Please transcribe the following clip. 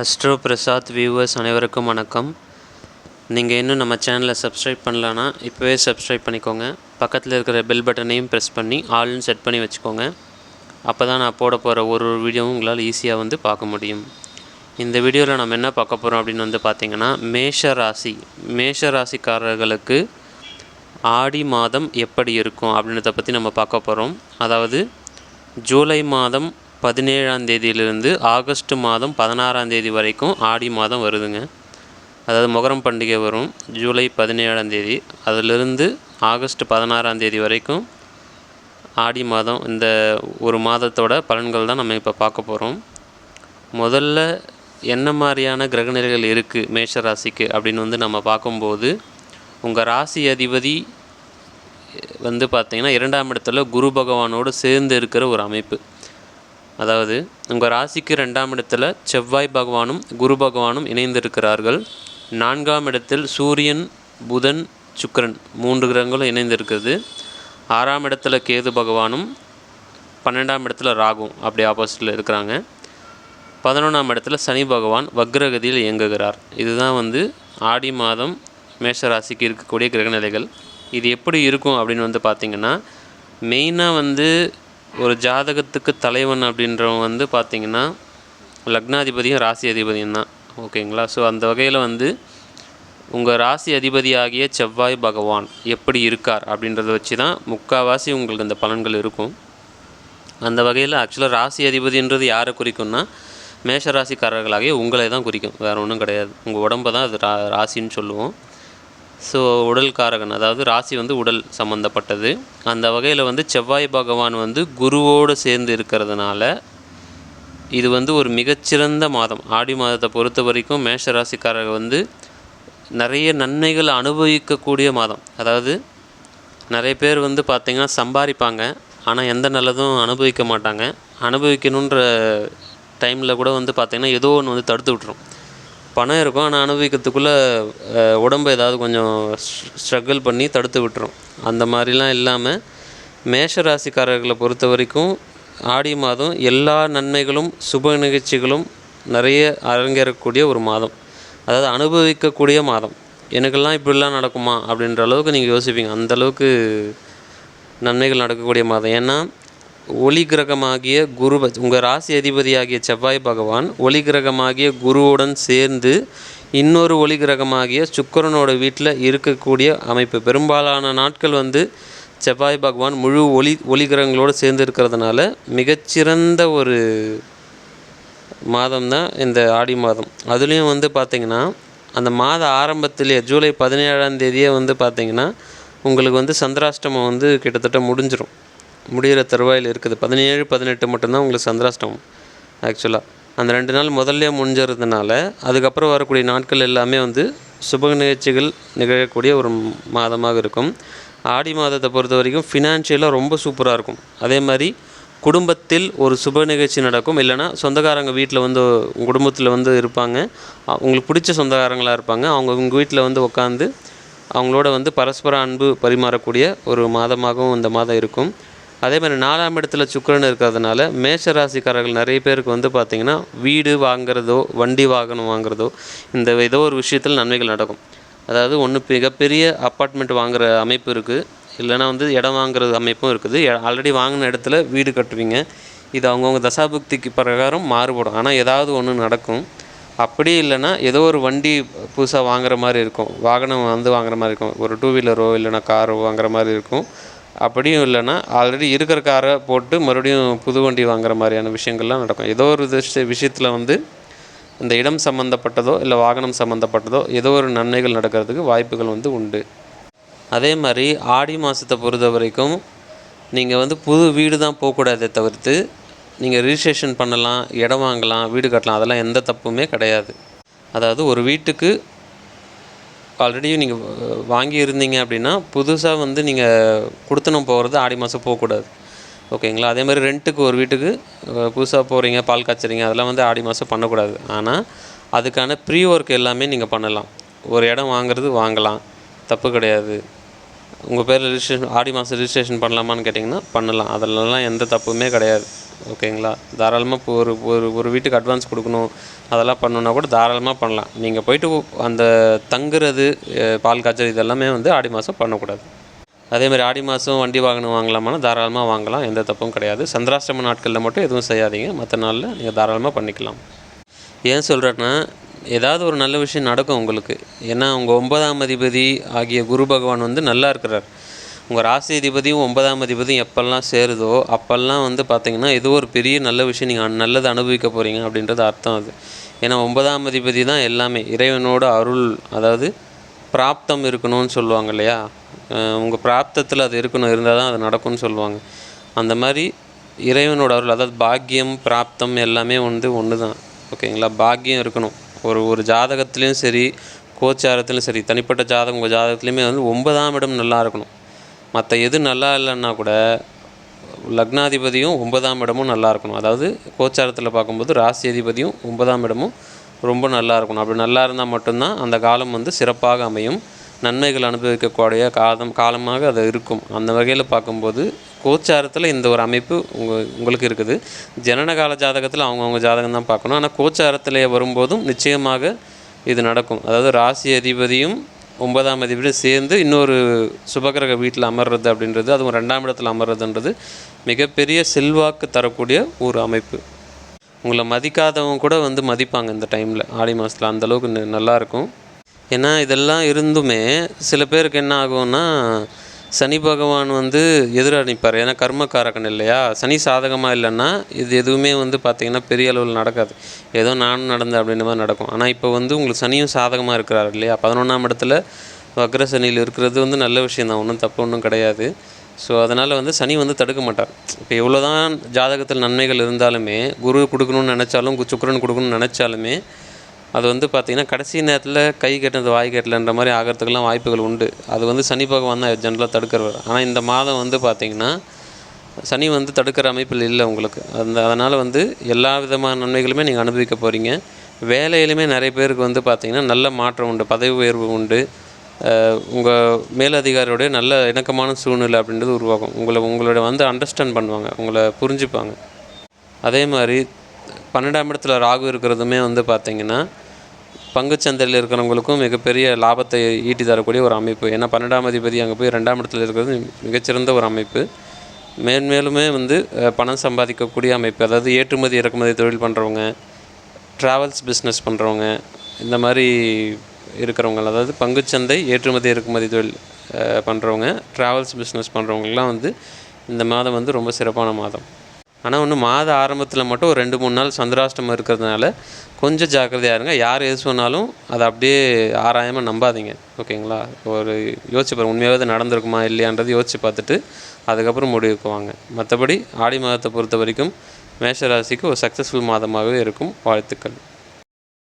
Astro Prasad viewers அனைவருக்கும் வணக்கம். நீங்கள் இன்னும் நம்ம சேனலை சப்ஸ்கிரைப் பண்ணலன்னா இப்போவே சப்ஸ்கிரைப் பண்ணிக்கோங்க. பக்கத்தில் இருக்கிற பெல் பட்டனையும் ப்ரெஸ் பண்ணி ஆல்னு செட் பண்ணி வச்சுக்கோங்க. அப்போ தான் நான் போட போகிற ஒரு ஒரு வீடியோவும் உங்களால் ஈஸியாக வந்து பார்க்க முடியும். இந்த வீடியோவில் நம்ம என்ன பார்க்க போகிறோம் அப்படின்னு வந்து பார்த்திங்கன்னா மேஷ ராசி மேஷ ராசிக்காரர்களுக்கு ஆடி மாதம் எப்படி இருக்கும் அப்படின்றத பற்றி நம்ம பார்க்க போகிறோம் அதாவது ஜூலை மாதம் பதினேழாம் தேதியிலிருந்து ஆகஸ்ட் மாதம் பதினாறாம் தேதி வரைக்கும் ஆடி மாதம் வருதுங்க. அதாவது முகரம் பண்டிகை வரும். ஜூலை பதினேழாம் தேதி. அதிலிருந்து ஆகஸ்ட் பதினாறாம் தேதி வரைக்கும் ஆடி மாதம் இந்த ஒரு மாதத்தோட பலன்கள் தான் நம்ம இப்போ பார்க்க போகிறோம் முதல்ல என்ன மாதிரியான கிரகநிலைகள் இருக்குது மேஷ ராசிக்கு அப்படின்னு வந்து நம்ம பார்க்கும்போது உங்கள் ராசி அதிபதி வந்து பார்த்திங்கன்னா இரண்டாம் இடத்துல குரு பகவானோடு சேர்ந்து இருக்கிற ஒரு அமைப்பு. அதாவது உங்கள் ராசிக்கு ரெண்டாம் இடத்துல செவ்வாய் பகவானும் குரு பகவானும் இணைந்திருக்கிறார்கள். நான்காம் இடத்தில் சூரியன் புதன் சுக்கிரன் மூன்று கிரகங்களும் இணைந்திருக்கிறது. ஆறாம் இடத்துல கேது பகவானும் பன்னெண்டாம் இடத்துல ராகும் அப்படி ஆப்போசிட்டில் இருக்கிறாங்க. பதினொன்றாம் இடத்துல சனி பகவான் வக்ரகதியில் இயங்குகிறார். இதுதான் வந்து ஆடி மாதம் மேஷ ராசிக்கு இருக்கக்கூடிய கிரகநிலைகள். இது எப்படி இருக்கும் அப்படின்னு வந்து பார்த்திங்கன்னா மெயினாக வந்து ஒரு ஜாதகத்துக்கு தலைவன் அப்படின்றவன் வந்து பார்த்திங்கன்னா லக்னாதிபதியும் ராசி அதிபதியும் தான். ஓகேங்களா? ஸோ அந்த வகையில் வந்து உங்கள் ராசி அதிபதியாகிய செவ்வாய் பகவான் எப்படி இருக்கார் அப்படின்றத வச்சு தான் முக்கால்வாசி உங்களுக்கு அந்த பலன்கள் இருக்கும். அந்த வகையில் ஆக்சுவலாக ராசி அதிபதின்றது யாரை குறிக்கும்னா மேஷராசிக்காரர்களாகிய உங்களை தான் குறிக்கும். வேறு ஒன்றும் கிடையாது. உங்கள் உடம்பை தான் அது ரா ராசின்னு சொல்லுவோம். ஸோ உடல் காரகன் அதாவது ராசி வந்து உடல் சம்மந்தப்பட்டது அந்த வகையில் வந்து செவ்வாய் பகவான் வந்து குருவோடு சேர்ந்து இருக்கிறதுனால இது வந்து ஒரு மிகச்சிறந்த மாதம். ஆடி மாதத்தை பொறுத்த வரைக்கும் மேஷ ராசிக்காரர்கள் வந்து நிறைய நன்மைகள் அனுபவிக்கக்கூடிய மாதம். அதாவது நிறைய பேர் வந்து பார்த்திங்கன்னா சம்பாதிப்பாங்க ஆனால் எந்த நல்லதும் அனுபவிக்க மாட்டாங்க. அனுபவிக்கணுன்ற டைமில் கூட வந்து பார்த்திங்கன்னா ஏதோ ஒன்று வந்து தடுத்து விட்டுரும். பணம் இருக்கும். ஆனால் அனுபவிக்கிறதுக்குள்ளே உடம்பு ஏதாவது கொஞ்சம் ஸ்ட்ரகிள் பண்ணி தடுத்து விட்டுரும். அந்த மாதிரிலாம் இல்லாமல் மேஷ ராசிக்காரர்களை பொறுத்த வரைக்கும் ஆடி மாதம் எல்லா நன்மைகளும் சுப நிகழ்ச்சிகளும் நிறைய அரங்கேறக்கூடிய ஒரு மாதம். அதாவது அனுபவிக்கக்கூடிய மாதம். எனக்கெல்லாம் இப்படிலாம் நடக்குமா? அப்படின்ற அளவுக்கு நீங்கள் யோசிப்பீங்க. அந்தளவுக்கு நன்மைகள் நடக்கக்கூடிய மாதம். ஏன்னா ஒளி கிரகமாகிய குரு உங்கள் ராசி அதிபதியாகிய செவ்வாய் பகவான் ஒளி கிரகமாகிய குருவுடன் சேர்ந்து இன்னொரு ஒளி கிரகமாகிய சுக்கரனோட வீட்டில் இருக்கக்கூடிய அமைப்பு. பெரும்பாலான நாட்கள் வந்து செவ்வாய் பகவான் முழு ஒளி ஒளி கிரகங்களோடு சேர்ந்து இருக்கிறதுனால மிகச்சிறந்த ஒரு மாதம் தான் இந்த ஆடி மாதம். அதுலேயும் வந்து பார்த்திங்கன்னா அந்த மாத ஆரம்பத்திலே ஜூலை பதினேழாம் தேதியே வந்து பார்த்திங்கன்னா உங்களுக்கு வந்து சந்திராஷ்டமம் வந்து கிட்டத்தட்ட முடிஞ்சிடும் முடிகிற தருவாயில் இருக்குது. பதினேழு பதினெட்டு மட்டும்தான் உங்களுக்கு சந்திராஷ்டமம் ஆக்சுவலாக அந்த ரெண்டு நாள் முதல்ல முடிஞ்சிருந்தனால அதுக்கப்புறம் வரக்கூடிய நாட்கள் எல்லாமே வந்து சுப நிகழ்ச்சிகள் நிகழக்கூடிய ஒரு மாதமாக இருக்கும். ஆடி மாதத்தை பொறுத்த வரைக்கும் ஃபினான்ஷியலாக ரொம்ப சூப்பராக இருக்கும். அதே மாதிரி குடும்பத்தில் ஒரு சுப நிகழ்ச்சி நடக்கும். இல்லைனா சொந்தக்காரங்க வீட்டில் வந்து உங்கள் குடும்பத்தில் வந்து இருப்பாங்க. உங்களுக்கு பிடிச்ச சொந்தக்காரங்களாக இருப்பாங்க. அவங்க உங்கள் வீட்டில் வந்து உட்காந்து அவங்களோட வந்து பரஸ்பர அன்பு பரிமாறக்கூடிய ஒரு மாதமாகவும் இந்த மாதம் இருக்கும். அதே மாதிரி நாலாம் இடத்துல சுக்கரன் இருக்கிறதுனால மேஷ ராசிக்காரர்கள் நிறைய பேருக்கு வந்து பார்த்திங்கன்னா வீடு வாங்குறதோ வண்டி வாகனம் வாங்குறதோ இந்த ஏதோ ஒரு விஷயத்தில் நன்மைகள் நடக்கும். அதாவது ஒன்று மிகப்பெரிய அப்பார்ட்மெண்ட் வாங்குகிற அமைப்பு இருக்குது இல்லைனா வந்து இடம் வாங்குறது அமைப்பும் இருக்குது. ஆல்ரெடி வாங்கின இடத்துல வீடு கட்டுவீங்க. இது அவங்கவுங்க தசாபுக்திக்கு பிரகாரம் மாறுபடும். ஆனால் ஏதாவது ஒன்று நடக்கும். அப்படி இல்லைன்னா ஏதோ ஒரு வண்டி புதுசாக வாங்குற மாதிரி இருக்கும். வாகனம் வந்து வாங்குற மாதிரி இருக்கும். ஒரு டூ வீலரோ இல்லைனா காரோ வாங்குற மாதிரி இருக்கும். அப்படியும் இல்லைன்னா ஆல்ரெடி இருக்கிற காரை போட்டு மறுபடியும் புது வண்டி வாங்குற மாதிரியான விஷயங்கள்லாம் நடக்கும். ஏதோ ஒரு விஷயத்தில் வந்து இந்த இடம் சம்மந்தப்பட்டதோ இல்லை வாகனம் சம்மந்தப்பட்டதோ ஏதோ ஒரு நன்மைகள் நடக்கிறதுக்கு வாய்ப்புகள் வந்து உண்டு. அதே மாதிரி ஆடி மாதத்தை பொறுத்த வரைக்கும் நீங்கள் வந்து புது வீடு தான் போகக்கூடாதே தவிர்த்து நீங்கள் ரிஜிஸ்ட்ரேஷன் பண்ணலாம் இடம் வாங்கலாம் வீடு கட்டலாம் அதெல்லாம் எந்த தப்புமே கிடையாது. அதாவது ஒரு வீட்டுக்கு ஆல்ரெடி நீங்கள் வாங்கி இருந்தீங்க அப்படின்னா புதுசாக வந்து நீங்கள் கொடுத்தனும் போகிறது ஆடி மாதம் போகக்கூடாது. ஓகேங்களா? அதே மாதிரி ரெண்ட்டுக்கு ஒரு வீட்டுக்கு புதுசாக போகிறீங்க பால் காய்ச்சறீங்க அதெல்லாம் வந்து ஆடி மாதம் பண்ணக்கூடாது. ஆனால் அதுக்கான ப்ரீ ஒர்க் எல்லாமே நீங்கள் பண்ணலாம். ஒரு இடம் வாங்குறது வாங்கலாம். தப்பு கிடையாது. உங்கள் பேர் ரிஜிஸ்ட்ரேஷன் ஆடி மாதம் ரிஜிஸ்ட்ரேஷன் பண்ணலாமான்னு கேட்டிங்கன்னா பண்ணலாம். அதெல்லாம் எந்த தப்புமே கிடையாது. ஓகேங்களா? தாராளமாக இப்போ ஒரு ஒரு ஒரு வீட்டுக்கு அட்வான்ஸ் கொடுக்கணும் அதெல்லாம் பண்ணணுன்னா கூட தாராளமாக பண்ணலாம். நீங்கள் போயிட்டு அந்த தங்குறது பால் காய்ச்சல் இதெல்லாமே வந்து ஆடி மாதம் பண்ணக்கூடாது. அதே மாதிரி ஆடி மாதம் வண்டி வாகனம் வாங்கலாமான்னா தாராளமாக வாங்கலாம் எந்த தப்பும் கிடையாது. சந்திராஷ்டம நாட்களில் மட்டும் எதுவும் செய்யாதீங்க மற்ற நாளில் நீங்கள் தாராளமாக பண்ணிக்கலாம். ஏன் சொல்கிறேன்னா ஏதாவது ஒரு நல்ல விஷயம் நடக்கும் உங்களுக்கு. ஏன்னா உங்கள் ஒன்பதாம் அதிபதி ஆகிய குரு பகவான் வந்து நல்லா இருக்கிறார். உங்கள் ராசி அதிபதியும் ஒன்பதாம் அதிபதியும் எப்பெல்லாம் சேருதோ அப்போல்லாம் வந்து பார்த்தீங்கன்னா ஏதோ ஒரு பெரிய நல்ல விஷயம் நீங்கள் நல்லது அனுபவிக்க போகிறீங்க அப்படின்றது அர்த்தம் அது. ஏன்னா ஒன்பதாம் அதிபதி தான் எல்லாமே. இறைவனோட அருள் அதாவது பிராப்தம் இருக்கணும்னு சொல்லுவாங்க இல்லையா? உங்கள் பிராப்தத்தில் அது இருக்கணும் இருந்தால் தான் அது நடக்கும்னு சொல்லுவாங்க. அந்த மாதிரி இறைவனோட அருள் அதாவது பாக்கியம் பிராப்தம் எல்லாமே வந்து ஒன்று தான். ஓகேங்களா? பாக்கியம் இருக்கணும். ஒரு ஒரு ஜாதகத்துலேயும் சரி கோச்சாரத்துலையும் சரி தனிப்பட்ட ஜாதகம் உங்கள் ஜாதகத்துலேயுமே வந்து ஒன்பதாம் இடம் நல்லா இருக்கணும். மற்ற எது நல்லா இல்லைன்னா கூட லக்னாதிபதியும் ஒன்பதாம் இடமும் நல்லா இருக்கணும். அதாவது கோச்சாரத்தில் பார்க்கும்போது ராசி அதிபதியும் ஒன்பதாம் இடமும் ரொம்ப நல்லா இருக்கணும். அப்படி நல்லா இருந்தால் மட்டும்தான் அந்த காலம் வந்து சிறப்பாக அமையும். நன்மைகள் அனுபவிக்கக்கூடிய காலம் காலமாக அது இருக்கும். அந்த வகையில் பார்க்கும்போது கோச்சாரத்தில் இந்த ஒரு அமைப்பு உங்கள் உங்களுக்கு இருக்குது. ஜனனகால ஜாதகத்தில் அவங்கவுங்க ஜாதகம் தான் பார்க்கணும். ஆனால் கோச்சாரத்தில் வரும்போதும் நிச்சயமாக இது நடக்கும். அதாவது ராசி அதிபதியும் ஒன்பதாம் அதிபதியும் சேர்ந்து இன்னொரு சுபகிரக வீட்டில் அமர்றது அப்படின்றது அதுவும் ரெண்டாம் இடத்துல அமர்றதுன்றது மிகப்பெரிய செல்வாக்கு தரக்கூடிய ஒரு அமைப்பு. உங்களை மதிக்காதவங்க கூட வந்து மதிப்பாங்க இந்த டைமில். ஆடி மாதத்தில் அந்தளவுக்கு நல்லாயிருக்கும் ஏன்னா இதெல்லாம் இருந்துமே சில பேருக்கு என்ன ஆகும்னா சனி பகவான் வந்து எதிராக நிற்பார் ஏன்னா கர்மக்காரகன் இல்லையா? சனி சாதகமாக இல்லைன்னா இது எதுவுமே வந்து பார்த்திங்கன்னா பெரிய அளவில் நடக்காது. ஏதோ நானும் நடந்தேன் அப்படின்ற மாதிரி நடக்கும். ஆனால் இப்போ வந்து உங்களுக்கு சனியும் சாதகமாக இருக்கிறார் இல்லையா? பதினொன்றாம் இடத்துல வக்ர சனியில் இருக்கிறது வந்து நல்ல விஷயம் தான். ஒன்றும் தப்பு ஒன்றும் கிடையாது. ஸோ அதனால் வந்து சனி வந்து தடுக்க மாட்டார். இப்போ எவ்வளோ தான் ஜாதகத்தில் நன்மைகள் இருந்தாலுமே குரு கொடுக்கணும்னு நினச்சாலும் கு- கொடுக்கணும்னு நினச்சாலுமே அது வந்து பார்த்திங்கன்னா கடைசி நேரத்தில் கை கட்டினது வாய் கட்டலன்ற மாதிரி ஆகிறதுக்கெல்லாம் வாய்ப்புகள் உண்டு. அது வந்து சனி பகவான் தான் ஜென்ரலாக தடுக்கிறவர். ஆனால் இந்த மாதம் வந்து பார்த்திங்கன்னா சனி வந்து தடுக்கிற அமைப்பில் இல்லை உங்களுக்கு. அந்த அதனால் வந்து எல்லா விதமான நன்மைகளுமே நீங்கள் அனுபவிக்க போகிறீங்க வேலையிலுமே நிறைய பேருக்கு வந்து பார்த்திங்கன்னா நல்ல மாற்றம் உண்டு பதவி உயர்வு உண்டு. உங்கள் மேலதிகாரியோடைய நல்ல இணக்கமான சூழ்நிலை அப்படின்றது உருவாகும். உங்களை உங்களோட வந்து அண்டர்ஸ்டாண்ட் பண்ணுவாங்க உங்களை புரிஞ்சுப்பாங்க. அதே மாதிரி பன்னெண்டாம் இடத்துல ராகு இருக்கிறதுமே வந்து பார்த்திங்கன்னா பங்குச்சந்தையில் இருக்கிறவங்களுக்கும் மிகப்பெரிய லாபத்தை ஈட்டி தரக்கூடிய ஒரு அமைப்பு. ஏன்னா பன்னெண்டாம் அதிபதி அங்கே போய் ரெண்டாம் இடத்துல இருக்கிறது மிகச்சிறந்த ஒரு அமைப்பு. மேன்மேலுமே வந்து பணம் சம்பாதிக்கக்கூடிய அமைப்பு. அதாவது ஏற்றுமதி இறக்குமதி தொழில் பண்ணுறவங்க ட்ராவல்ஸ் பிஸ்னஸ் பண்ணுறவங்க இந்த மாதிரி இருக்கிறவங்க அதாவது பங்குச்சந்தை ஏற்றுமதி இறக்குமதி தொழில் பண்ணுறவங்க ட்ராவல்ஸ் பிஸ்னஸ் பண்ணுறவங்கலாம் வந்து இந்த மாதம் வந்து ரொம்ப சிறப்பான மாதம். ஆனால் ஒன்று மாத ஆரம்பத்தில் மட்டும் ஒரு ரெண்டு மூணு நாள் சந்திராஷ்டமம் இருக்கிறதுனால கொஞ்சம் ஜாக்கிரதையாக இருங்க. யார் எது சொன்னாலும் அதை அப்படியே ஆராயாமல் நம்பாதீங்க. ஓகேங்களா? ஒரு யோசிச்சு பாருங்கள் உண்மையாகவே இது நடந்திருக்குமா இல்லையான்றது யோசிச்சு பார்த்துட்டு அதுக்கப்புறம் முடிவுக்கு வாங்க மற்றபடி ஆடி மாதத்தை பொறுத்த வரைக்கும் மேஷராசிக்கு ஒரு சக்ஸஸ்ஃபுல் மாதமாகவே இருக்கும். வாழ்த்துக்கள்.